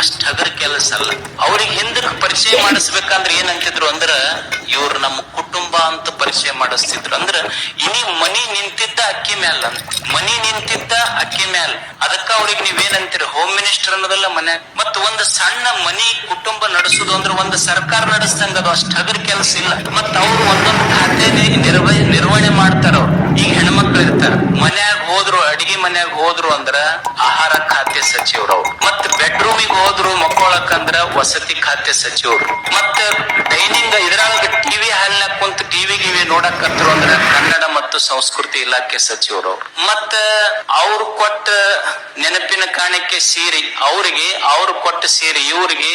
ಅಷ್ಟ್ ಹಗರ್ ಕೆಲಸ ಅಲ್ಲ. ಅವ್ರಿಗೆ ಹಿಂದಕ್ ಪರಿಚಯ ಮಾಡಿಸ್ಬೇಕಂದ್ರೆ ಏನಂತಿದ್ರು ಅಂದ್ರ, ಇವ್ರು ನಮ್ಮ ಕುಟುಂಬ ಅಂತ ಪರಿಚಯ ಮಾಡಿಸ್ತಿದ್ರು. ಅಂದ್ರ, ಇನಿ ಮನಿ ನಿಂತಿದ್ದ ಅಕ್ಕಿ ಮ್ಯಾಲ ಮನಿ ನಿಂತಿದ್ದ ಅಕ್ಕಿ ಮ್ಯಾಲ. ಅದಕ್ಕ ಅವ್ರಿಗೆ ನೀವೇನಂತೀರಿ? ಹೋಮ್ ಮಿನಿಸ್ಟರ್ ಅನ್ನೋದಲ್ಲ ಮನೆ. ಮತ್ತ ಒಂದ್ ಸಣ್ಣ ಮನಿ ಕುಟುಂಬ ನಡೆಸುದು ಅಂದ್ರೆ ಒಂದು ಸರ್ಕಾರ ನಡೆಸ್ದಂಗ ಅದು. ಅಷ್ಟ ಹಗರ್ ಕೆಲಸ ಇಲ್ಲ. ಮತ್ತ ಅವ್ರು ಒಂದೊಂದು ಖಾತೆ ನಿರ್ವ ನಿರ್ವಹಣೆ ಮಾಡ್ತಾರ ಅವ್ರು. ಈಗ ಹೆಣ್ಮಕ್ಳು ಇರ್ತಾರ. ಮನ್ಯಾಗ ಹೋದ್ರು, ಅಡಿಗೆ ಮನ್ಯಾಗ ಹೋದ್ರು ಅಂದ್ರ ಆಹಾರ ಖಾತೆ ಸಚಿವರು ಅವ್ರು. ಬೆಡ್ರೂಮಿಗೆ ಹೋದ್ರು ಮಕ್ಕಳಕ್ಕಂದ್ರ ವಸತಿ ಖಾತೆ ಸಚಿವರು. ಮತ್ತ ಡೈನಿಂಗ್ ಇದ್ರಾಗ ಟಿವಿ ಹಾಲ್ನಾಗ ಕುಂತ ಟಿವಿ ಗಿವಿ ನೋಡಕತ್ರು ಅಂದ್ರ ಕನ್ನಡ ಮತ್ತು ಸಂಸ್ಕೃತಿ ಇಲಾಖೆ ಸಚಿವರು. ಮತ್ತ ಅವ್ರು ಕೊಟ್ಟ ನೆನಪಿನ ಕಾಣಿಕೆ ಸೀರೆ ಅವ್ರಿಗೆ, ಅವ್ರು ಕೊಟ್ಟ ಸೀರೆ ಇವ್ರಿಗೆ,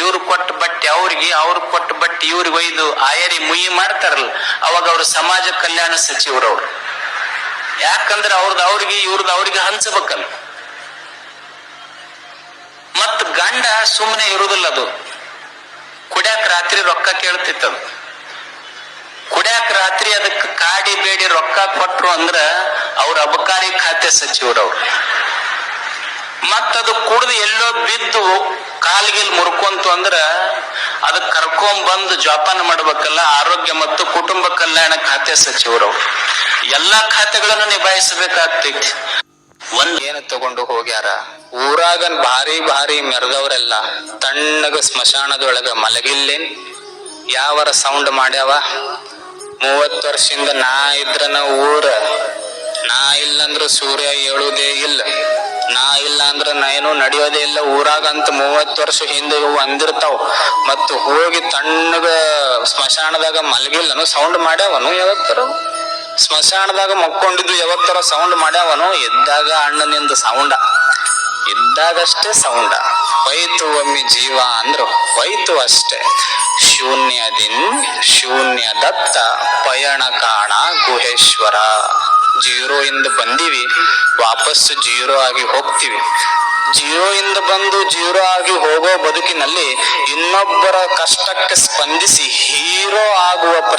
ಇವ್ರು ಕೊಟ್ಟ ಬಟ್ಟೆ ಅವ್ರಿಗೆ, ಅವ್ರು ಕೊಟ್ಟ ಬಟ್ಟೆ ಇವ್ರಿಗೆ ಒಯ್ದು ಆಯರಿ ಮುಯಿ ಮಾಡ್ತಾರಲ್ಲ, ಅವಾಗ ಅವ್ರು ಸಮಾಜ ಕಲ್ಯಾಣ ಸಚಿವರು ಅವ್ರು. ಯಾಕಂದ್ರೆ ಅವ್ರದ್ದು ಅವ್ರಿಗೆ ಇವ್ರದ್ದು ಅವ್ರಿಗೆ ಹಂಚಬೇಕಲ್ಲ. ಗಂಡ ಸುಮ್ಮನೆ ಇರುವುದಿಲ್ಲ ಅದು. ಕುಡ್ಯಾಕ ರಾತ್ರಿ ರೊಕ್ಕ ಕೇಳ್ತಿತ್ತದು ಕುಡ್ಯಾಕ ರಾತ್ರಿ ಅದಕ್ಕೆ ಕಾಡಿ ಬೇಡಿ ರೊಕ್ಕ ಕೊಟ್ರು ಅಂದ್ರ ಅವ್ರ ಅಬಕಾರಿ ಖಾತೆ ಸಚಿವರವ್ರು ಮತ್ತದು ಕುಡ್ದು ಎಲ್ಲೋ ಬಿದ್ದು ಕಾಲ್ಗಿಲ್ ಮುರ್ಕೊಂತು ಅಂದ್ರ ಅದಕ್ಕೆ ಕರ್ಕೊಂಡ್ ಬಂದು ಜೋಪಾನ ಮಾಡ್ಬೇಕಲ್ಲ ಆರೋಗ್ಯ ಮತ್ತು ಕುಟುಂಬ ಕಲ್ಯಾಣ ಖಾತೆ ಸಚಿವರವ್ರು ಎಲ್ಲಾ ಖಾತೆಗಳನ್ನು ನಿಭಾಯಿಸಬೇಕಾಗ್ತೈತಿ. ಒಂದ್ ಏನು ತಗೊಂಡು ಹೋಗ್ಯಾರ? ಊರಾಗನ್ ಭಾರಿ ಭಾರಿ ಮೆರೆದವ್ರೆಲ್ಲ ತಣ್ಣಗ ಸ್ಮಶಾನದೊಳಗ ಮಲಗಿಲ್ಲೇನ್? ಯಾವರ ಸೌಂಡ್ ಮಾಡ್ಯಾವ? ಮೂವತ್ತು ವರ್ಷದಿಂದ ನಾ ಇದ್ರನ ಊರ, ನಾ ಇಲ್ಲಂದ್ರ ಸೂರ್ಯ ಏಳುದೇ ಇಲ್ಲ. ನಾ ಇಲ್ಲ ಅಂದ್ರ ನಾ ಏನು ನಡೆಯೋದೇ ಇಲ್ಲ. ಊರಾಗಂತ ಮೂವತ್ತು ವರ್ಷ ಹಿಂದೆ ಅಂದಿರ್ತಾವ. ಮತ್ತು ಹೋಗಿ ತಣ್ಣಗ ಸ್ಮಶಾನದಾಗ ಮಲಗಿಲ್ಲನು ಸೌಂಡ್ ಮಾಡ್ಯಾವನು ಯಾವತ್ತರ? ಸ್ಮಶಾನದಾಗ ಮಕ್ಕೊಂಡಿದ್ದು ಯಾವತ್ತರ ಸೌಂಡ್ ಮಾಡ್ಯಾವನು ಎದ್ದಾಗ ಅಣ್ಣನಿಂದ ಸೌಂಡ ಇದ್ದಾಗಷ್ಟೇ ಸೌಂಡ ಹೋಯ್ತು ಒಮ್ಮೆ ಜೀವ ಅಂದ್ರು. ಹೋಯ್ತು ಅಷ್ಟೇ. ಶೂನ್ಯದಿನ್ ಶೂನ್ಯ ದತ್ತ ಪಯಣ ಕಾಣ ಗುಹೇಶ್ವರ. ಜೀರೋ ಇಂದ ಬಂದಿವಿ. ವಾಪಸ್ ಜೀರೋ ಆಗಿ ಹೋಗ್ತೀವಿ. ಜೀರೋ ಇಂದ ಬಂದು ಜೀರೋ ಆಗಿ ಹೋಗೋ ಬದುಕಿನಲ್ಲಿ ಇನ್ನೊಬ್ಬರ ಕಷ್ಟಕ್ಕೆ ಸ್ಪಂದಿಸಿ ಹೀರೋ ಆಗುವ